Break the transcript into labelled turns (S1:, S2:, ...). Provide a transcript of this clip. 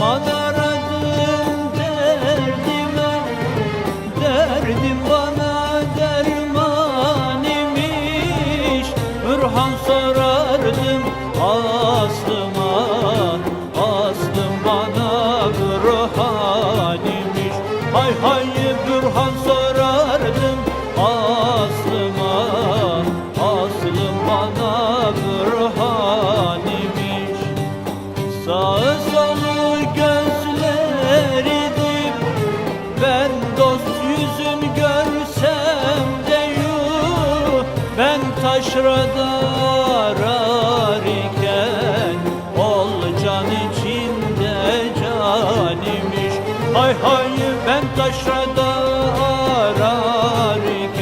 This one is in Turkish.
S1: Madaradım derdime Derdim bana derman imiş sorardım aslıma Aslım bana Ürhan imiş Hay hay sorardım aslıma Aslım bana Ürhan imiş Sağı Ben dost yüzün görsem de yuh Ben taşrada arar iken Ol can içinde canimiş. Hay hay ben taşrada